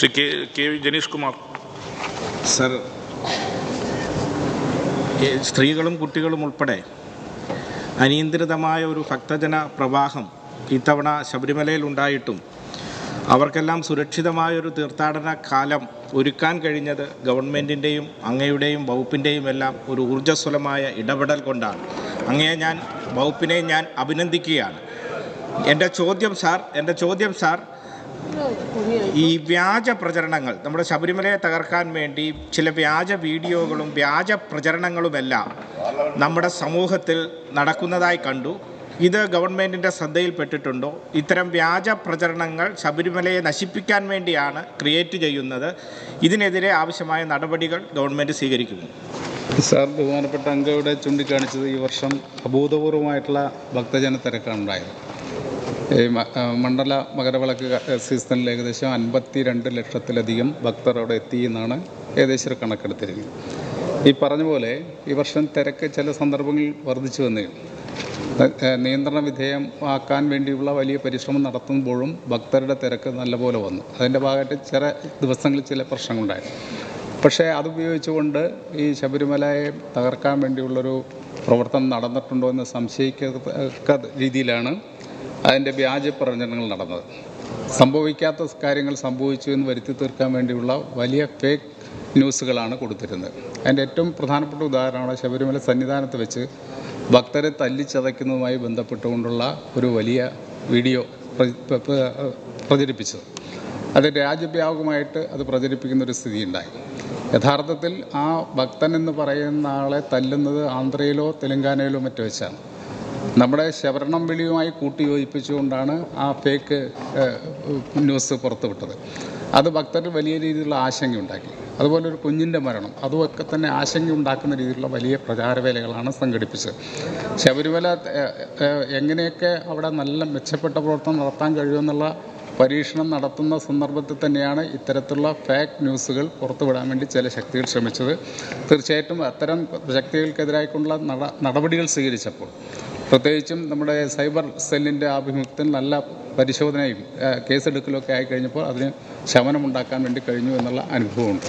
Shri K K V Janeesh Kumar sir സ്ത്രീകളും കുട്ടികളും ഉൾപ്പെടെ അനിയന്ത്രിതമായ ഒരു ഭക്തജന പ്രവാഹം ഇത്തവണ ശബരിമലയിൽ ഉണ്ടായിട്ടും അവർക്കെല്ലാം സുരക്ഷിതമായ ഒരു തീർത്ഥാടന കാലം ഒരുക്കാൻ കഴിഞ്ഞത് ഗവൺമെന്റിന്റെയും അങ്ങയുടെയും വകുപ്പിന്റെയും എല്ലാം ഒരു ഊർജസ്വലമായ ഇടപെടൽ കൊണ്ടാണ്. അങ്ങയെ ഞാൻ വകുപ്പിനെ ഞാൻ അഭിനന്ദിക്കുകയാണ്. എന്റെ ചോദ്യം സാർ എന്റെ ചോദ്യം സാർ ഈ വ്യാജ പ്രചരണങ്ങൾ നമ്മുടെ ശബരിമലയെ തകർക്കാൻ വേണ്ടി ചില വ്യാജ വീഡിയോകളും വ്യാജ പ്രചരണങ്ങളുമെല്ലാം നമ്മുടെ സമൂഹത്തിൽ നടക്കുന്നതായി കണ്ടു. ഇത് ഗവൺമെന്റിന്റെ ശ്രദ്ധയിൽപ്പെട്ടിട്ടുണ്ടോ? ഇത്തരം വ്യാജ പ്രചരണങ്ങൾ ശബരിമലയെ നശിപ്പിക്കാൻ വേണ്ടിയാണ് ക്രിയേറ്റ് ചെയ്യുന്നത്. ഇതിനെതിരെ ആവശ്യമായ നടപടികൾ ഗവൺമെന്റ് സ്വീകരിക്കുന്നു. സാർ ബഹുമാനപ്പെട്ട അംഗയുടെ ചൂണ്ടിക്കാണിച്ചത് ഈ വർഷം അഭൂതപൂർവമായിട്ടുള്ള ഭക്തജന തിരക്കാണ് ഉണ്ടായത് മണ്ഡല മകരവിളക്ക് സീസണിൽ ഏകദേശം അൻപത്തി രണ്ട് ലക്ഷത്തിലധികം ഭക്തർ അവിടെ എത്തി എന്നാണ് ഏകദേശം ഒരു കണക്കെടുത്തിരിക്കുന്നത്. ഈ പറഞ്ഞ പോലെ ഈ വർഷം തിരക്ക് ചില സന്ദർഭങ്ങളിൽ വർദ്ധിച്ചു വന്നേക്കും നിയന്ത്രണ വിധേയം ആക്കാൻ വേണ്ടിയുള്ള വലിയ പരിശ്രമം നടത്തുമ്പോഴും ഭക്തരുടെ തിരക്ക് നല്ലപോലെ വന്നു. അതിന്റെ ഭാഗമായിട്ട് ചില ദിവസങ്ങളിൽ ചില പ്രശ്നങ്ങളുണ്ടായിരുന്നു. പക്ഷേ അതുപയോഗിച്ചുകൊണ്ട് ഈ ശബരിമലയെ തകർക്കാൻ വേണ്ടിയുള്ളൊരു പ്രവർത്തനം നടന്നിട്ടുണ്ടോ എന്ന് സംശയിക്കത്തക്ക രീതിയിലാണ് അതിന്റെ വ്യാജ പ്രചരണങ്ങൾ നടന്നത്. സംഭവിക്കാത്ത കാര്യങ്ങൾ സംഭവിച്ചു എന്ന് വരുത്തി തീർക്കാൻ വേണ്ടിയുള്ള വലിയ ഫേക്ക് ന്യൂസുകളാണ് കൊടുത്തിരുന്നത്. അതിന്റെ ഏറ്റവും പ്രധാനപ്പെട്ട ഉദാഹരണമാണ് ശബരിമല സന്നിധാനത്ത് വെച്ച് ഭക്തരെ തല്ലിച്ചതയ്ക്കുന്നതുമായി ബന്ധപ്പെട്ടുകൊണ്ടുള്ള ഒരു വലിയ വീഡിയോ പ്ര- പ്ര- പ്ര- പ്രചരിപ്പിച്ചത്. അത് രാജ്യവ്യാപകമായിട്ട് അത് പ്രചരിപ്പിക്കുന്ന ഒരു സ്ഥിതി ഉണ്ടായി യഥാർത്ഥത്തിൽ ആ ഭക്തൻ എന്ന് പറയുന്ന ആളെ തല്ലുന്നത് ആന്ധ്രയിലോ തെലങ്കാനയിലോ മറ്റോ വെച്ചാണ്. നമ്മുടെ ശവരണം വിളിയുമായി കൂട്ടിയോജിപ്പിച്ചുകൊണ്ടാണ് ആ ഫേക്ക് ന്യൂസ് പുറത്തുവിട്ടത്. അത് ഭക്തരിൽ വലിയ രീതിയിലുള്ള ആശങ്കയുണ്ടാക്കി അതുപോലെ ഒരു കുഞ്ഞിന്റെ മരണം. അതുമൊക്കെ തന്നെ ആശങ്ക ഉണ്ടാക്കുന്ന രീതിയിലുള്ള വലിയ പ്രചാരവേലകളാണ് സംഘടിപ്പിച്ചത്. ശബരിമല എങ്ങനെയൊക്കെ അവിടെ നല്ല മെച്ചപ്പെട്ട പ്രവർത്തനം നടത്താൻ കഴിയുമെന്നുള്ള പരീക്ഷണം നടത്തുന്ന സന്ദർഭത്തിൽ തന്നെയാണ് ഇത്തരത്തിലുള്ള ഫേക്ക് ന്യൂസുകൾ പുറത്തുവിടാൻ വേണ്ടി ചില ശക്തികൾ ശ്രമിച്ചത്. തീർച്ചയായിട്ടും അത്തരം ശക്തികൾക്കെതിരായിക്കൊണ്ടുള്ള നട നടപടികൾ സ്വീകരിച്ചപ്പോൾ പ്രത്യേകിച്ചും നമ്മുടെ സൈബർ സെല്ലിന്റെ ആഭിമുഖ്യത്തിൽ നല്ല പരിശോധനയും കേസെടുക്കലൊക്കെ ആയിക്കഴിഞ്ഞപ്പോൾ അതിന് ശമനമുണ്ടാക്കാൻ വേണ്ടി കഴിഞ്ഞു എന്നുള്ള അനുഭവമുണ്ട്.